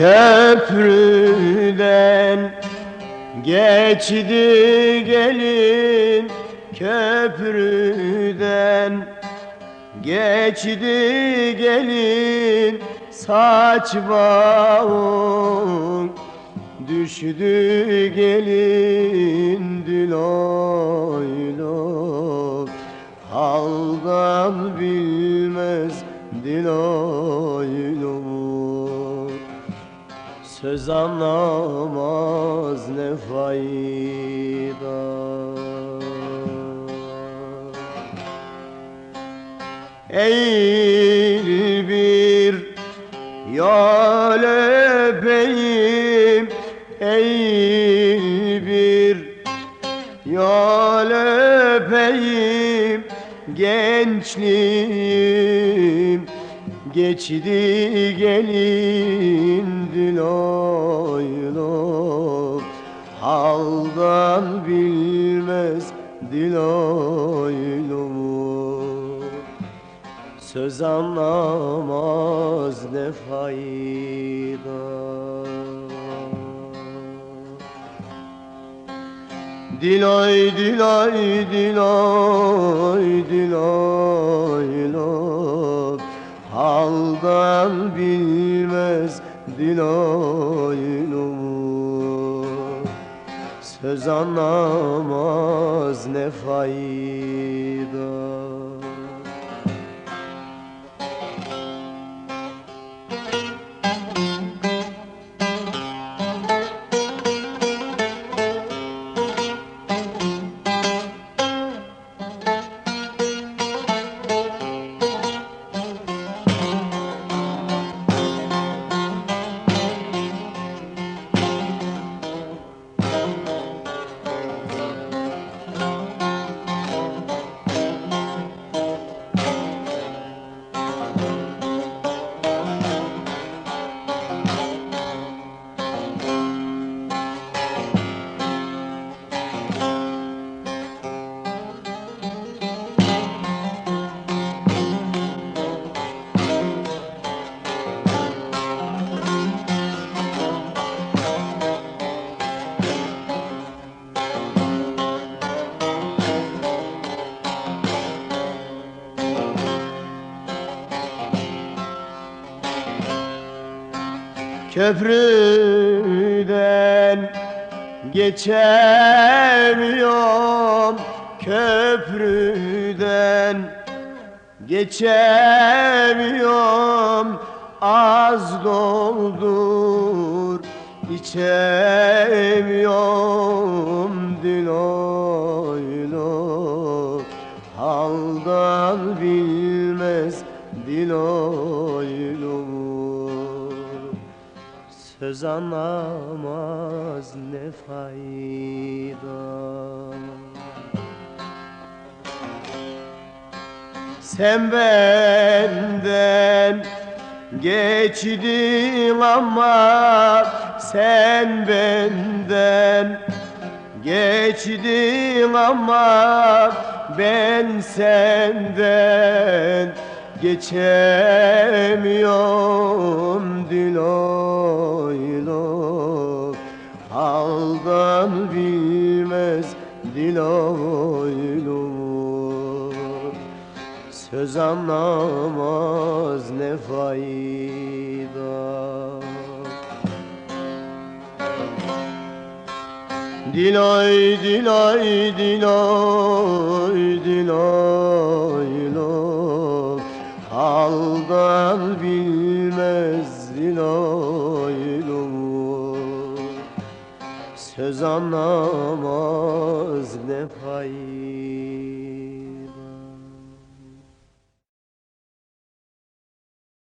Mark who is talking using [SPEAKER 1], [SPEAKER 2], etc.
[SPEAKER 1] Köprüden geçti gelin köprüden geçti gelin saç bağın düştü gelin diloylo Anlamaz ne fayda. Eğil bir yol öpeyim Eğil bir yol öpeyim Gençliğim geçti gelin diloylo Haldan bilmez diloylo Söz anlamaz ne fayda. Diloy diloy diloy diloy lo Haldan bilmez diloy lo Söz anlamaz ne fayda Köprüden geçemiyorum Köprüden geçemiyorum. Az doldur içemiyorum. Diloylo Haldan bilmez diloylo Söz anlamaz ne fayda. Sen benden geçtin ama Sen benden geçtin ama Ben senden geçemiyorum diloylo. Haldan bilmez diloylo. Söz anlamaz ne fayda. Diloy diloy diloy diloy lo Haldan bilmez lo Söz anlamaz ne fayda